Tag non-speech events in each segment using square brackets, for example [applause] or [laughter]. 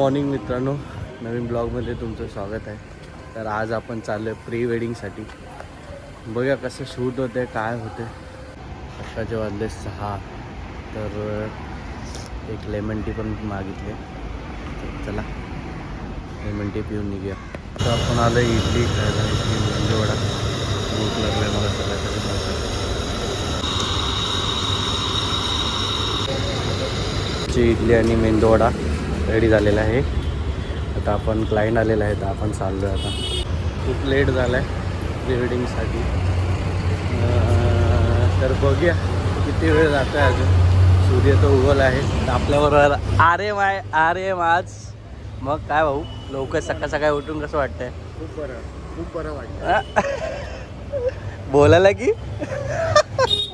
Morning मित्रांनो नवीन ब्लॉगमध्ये तुमचं स्वागत आहे. तर आज आपण चाललो आहे प्री वेडिंगसाठी बघूया कसं शूट होते काय होते सकाळचे वाजले सहा तर एक लेमन टी पण मागितले. चला लेमन टी पिऊन निघूया. तर आपण आलो इडली खायला इडली म्हणजे मेंदूवडा भूक लागलाय मला सगळ्या इडली आणि मेंदूवडा रेडी झालेला आहे. आता आपण क्लायंट आलेला आहे तर आपण चाललो आहे आता. खूप लेट झाला आहे प्री वेडिंगसाठी तर बघूया किती वेळ जातो आहे अजून. सूर्य तर उगवला आहे. तर आपल्याबरोबर आरे माय आरे आज मग काय भाऊ? लवकर सकाळ सकाळी उठून कसं वाटतंय? खूप बरं. खूप बरं वाटतं बोलायला की? [laughs]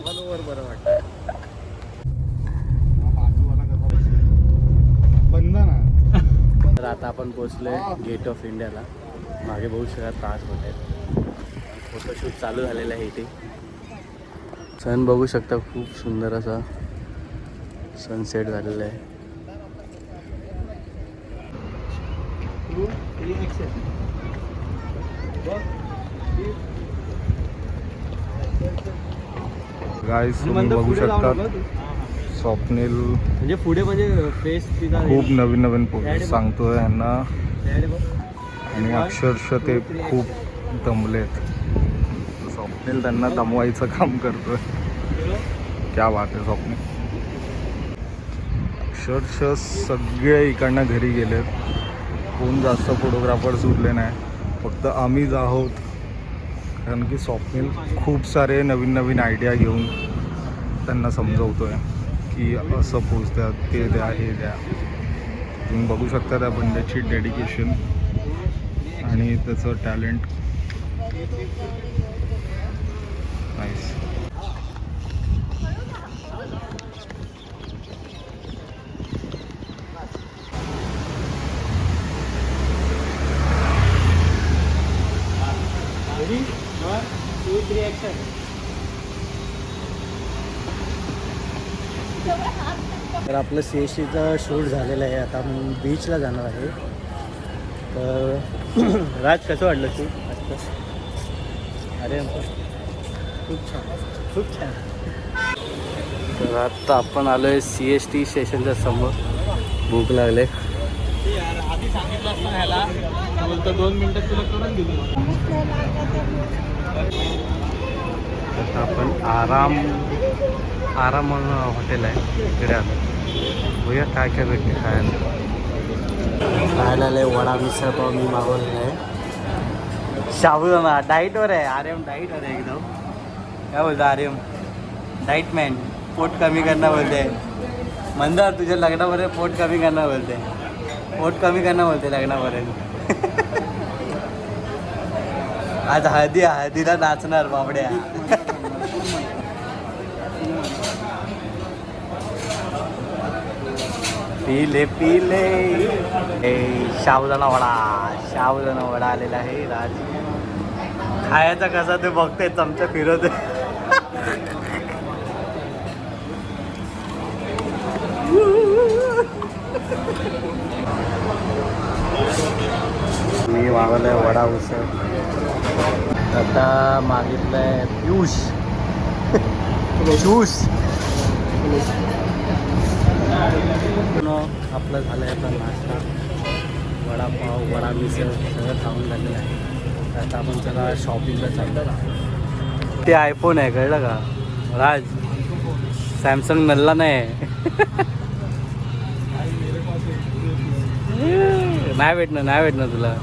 मनोवर बरं वाटतं बंद ना तर आता आपण पोचलोय गेट ऑफ इंडियाला. मागे बहुत सगळा त्रास होत आहे फोटोशूट चालू झालेलं आहे इथे. सण बघू शकता खूप सुंदर असा सनसेट झालेला आहे. गाईस तुम्ही बघू शकता. स्वप्नील. म्हणजे पुढे म्हणजे फेस तिचा खूप नवीन नवीन पोस्ट सांगतोय यांना. आणि अक्षरशः ते खूप दमलेत. स्वप्नील त्यांना दमवायचं काम करतोय. क्या बात आहे स्वप्नील. अक्षरशः सगळे इकडनं घरी गेलेत. कोण जास्त फोटोग्राफर्स उरले नाही. फक्त आम्हीच आहोत. कारण की स्वप्नील खूप सारे नवीन नवीन आयडिया घेऊन त्यांना समजवतोय. की असं पोच द्या ते द्या हे द्या. तुम्ही बघू शकता त्या बंड्याची डेडिकेशन आणि त्याचं टॅलेंट नाईस तर आपलं सी एस सीचं शूट झालेलं आहे. आता मी बीचला जाणार आहे. तर [clears throat] राज कसं वाटलं तू अरे खूप छान. खूप छान. तर आत्ता आपण आलो आहे सी एस टी स्टेशनच्या समोर. भूक लागले. आधी सांगितलं असतं ह्याला बोलतो दोन मिनिटात तुला करून दिली आपण आराम आराम म्हणून हॉटेल आहे. तिकडे आलं बघूया काय काय भेटते खायला. खायला लय वडा मिसळ पाव मी मागवलेला आहे. साबुदाणा डाईटवर आहे. आर्यम डाईटवर आहे एकदम. काय बोलतो आर्यम? डाईट मॅन पोट कमी करणं बोलते. मंदार तुझ्या लग्नामध्ये पोट कमी करणं बोलते. पोट कमी करणं बोलते लग्नापर्यंत. [laughs] आज हळदी हळदीला नाचणार बाबड्या. [laughs] पिले पिले. हे शाबुदाना वडा. शाबुदाना वडा आलेला आहे राज. खायचा कसा ते बघते चमचा फिरवते मी मागवलंय वडा उसळ. आता मागितलंय पियुष. पियुष. आपलं झालं आहे आता नाश्ता. वडापाव वडा मिसळ सगळं खाऊन झालेलं आहे. आता आपण चला शॉपिंगला चाललं. ते आयफोन आहे कळलं का? राज सॅमसंग नल्ला नाही. [laughs] नाही भेटणं नाही भेटणं तुला.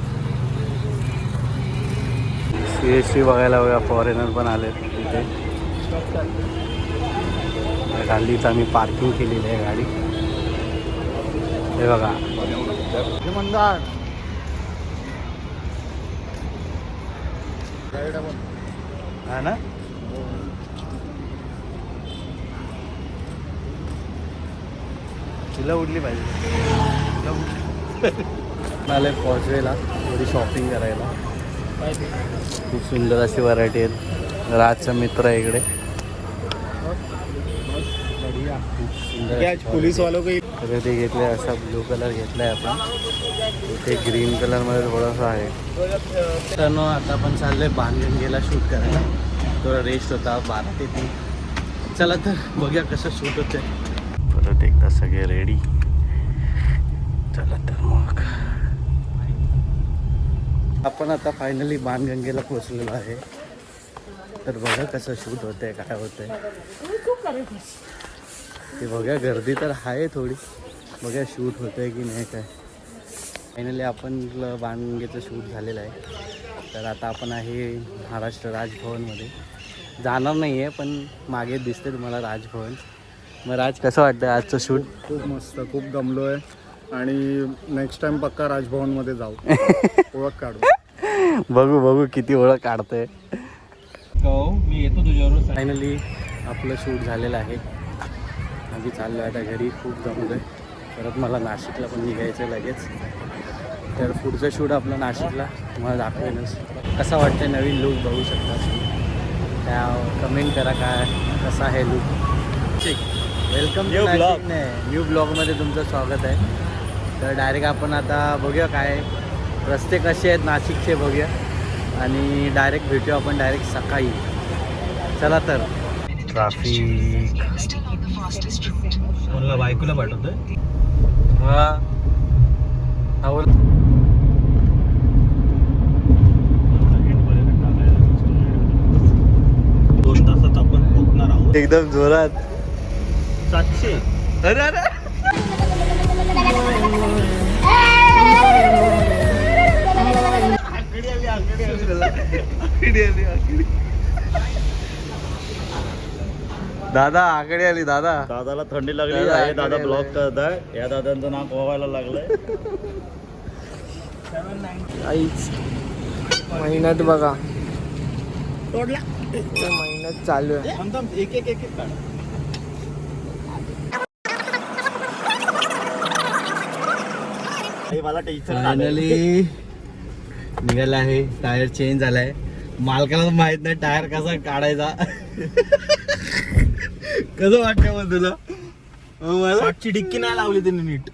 सी एस सी बघायला बघा फॉरेनर पण आले तिथे. गाडीचं आम्ही पार्किंग केलेली आहे गाडी. हे बघा. हा ना? तिला उडली पाहिजे. आले पॉचवेला थोडी शॉपिंग करायला. खूप सुंदर अशी व्हरायटी आहेत. राजचा मित्र आहे इकडे. पुलिस. वालों को तर ते घेतलं असा ब्लू कलर घेतलाय आपण. इथे ग्रीन कलरमध्ये थोडासा आहे. तर न आता आपण चाललोय बाणगंगेला शूट करायला. थोडा रेस्ट होता बारा ते तीन. चला तर बघूया कसं शूट होतंय. परत एकदा सगळे रेडी चला तर मग. आपण आता फायनली बाणगंगेला पोचलेलो आहे. तर बघा कसं शूट होतंय काय होतंय. ते बघा गर्दी तर आहे थोडी. बघा शूट होतंय की नाही काय. फायनली आपण ल- बाणगंगेचं शूट झालेलं आहे. तर आता आपण आहे महाराष्ट्र राजभवनमध्ये. जाणार नाही आहे पण मागे दिसते तुम्हाला राजभवन. मग राज कसं वाटतं आजचं शूट खूप मस्त खूप गमलो आहे आणि नेक्स्ट टाइम पक्का राजभवनमध्ये जाऊ. [laughs] ओळख काढू. बघू बघू किती ओळख काढतंय. मी येतो तुझ्यावर फायनली आपलं शूट झालेलं आहे. आम्ही चाललो आहे आता घरी खूप जमलं आहे परत मला नाशिकला पण निघायचं आहे लगेच. तर पुढचं शूट आपलं नाशिकला तुम्हाला दाखवेनच. कसा वाटतं नवीन लुक बघू शकता त्या कमेंट करा काय कसा आहे look welcome New vlog. New ब्लॉगमध्ये तुमचं स्वागत आहे. तर डायरेक्ट आपण आता बघूया काय रस्ते कसे आहेत नाशिकचे बघूया. आणि डायरेक्ट भेटूया आपण डायरेक्ट सकाळी. चला तर. ट्राफिक. कोणाला? बायकोला पाठवतोय? हा. बोल दोन तासात आपण पोहोचणार आहोत. एकदम जोरात. सातशे. अरे अरे. दादा आकडे आली दादा. दादाला थंडी लागली दादा आहे आकडे दादा आले. ब्लॉक करत आहे या दादांचं नाक व्हायला लागलंय. आईच महिन्यात बघा. महिन्यात चालू आहे. एक एक एक एक काढ. आई, मला टेन्शन. फायनली निघाला आहे. टायर चेंज झालाय. मालकाला माहीत नाही टायर कसा काढायचा. कसं वाटतं मग तुला? मग मला? डिक्की नाही लावली त्यांनी नीट.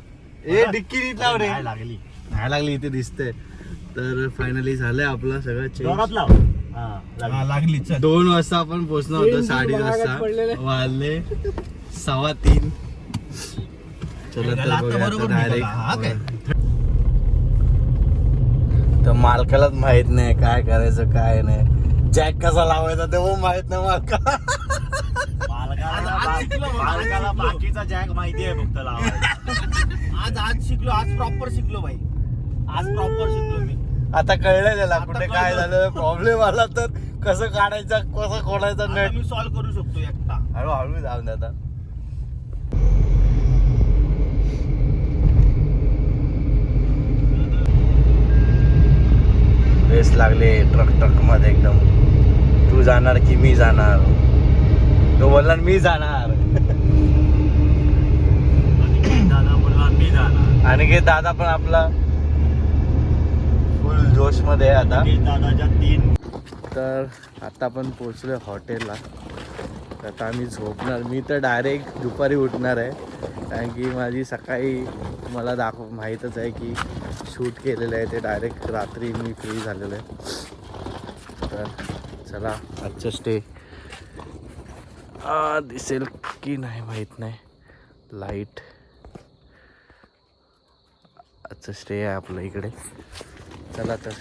ए डिक्की नीट लाव रे. नाही लागली. नाही लागली इथे दिसतंय. तर फायनली झालंय आपलं सगळं जोरात चेंज लाव. हा, लागली. लागली चल. दोन वाजता आपण पोहोचणार होतो साडे वाजता. वाजले सव्वा तीन. चला तर आता बघूया बरोबर आता निघाला. हा काय? डायरेक्ट तर मालकालाच माहीत नाही काय करायचं काय नाही. जॅक कसा लावायचा ते पण माहीत नाही मालका मालकाला बा- मालकाला बाकीचा जॅक माहिती आहे फक्त लावायला. [laughs] आज आज शिकलो आज प्रॉपर शिकलो भाई. आज प्रॉपर शिकलो मी. आता कळलं त्याला कुठे काय. झालं प्रॉब्लेम आला तर कसं काढायचं कसं खोडायचं नट मी सॉल्व्ह करू शकतो एकटा. हळू हळू जाऊन दे आता. रेस लागले ट्रक ट्रकमध्ये एकदम. तू जाणार की मी जाणार? तो बोलला मी जाणार. दादा बोलला मी जाणार आणि की दादा पण आपला फुल जोशमध्ये आता. दादाच्या तीन तर आता आपण पोचलो हॉटेलला. तर आता आम्ही झोपणार. मी तर डायरेक्ट दुपारी उठणार आहे. कारण की माझी सकाळी मला दाखव माहीतच आहे की शूट केलेलं आहे ते डायरेक्ट रात्री मी फ्री झालेलं आहे. तर चला आजचं स्टे दिसेल की नाही माहीत नाही. लाइट आजचं श्रेय आहे आपलं इकडे. चला तर.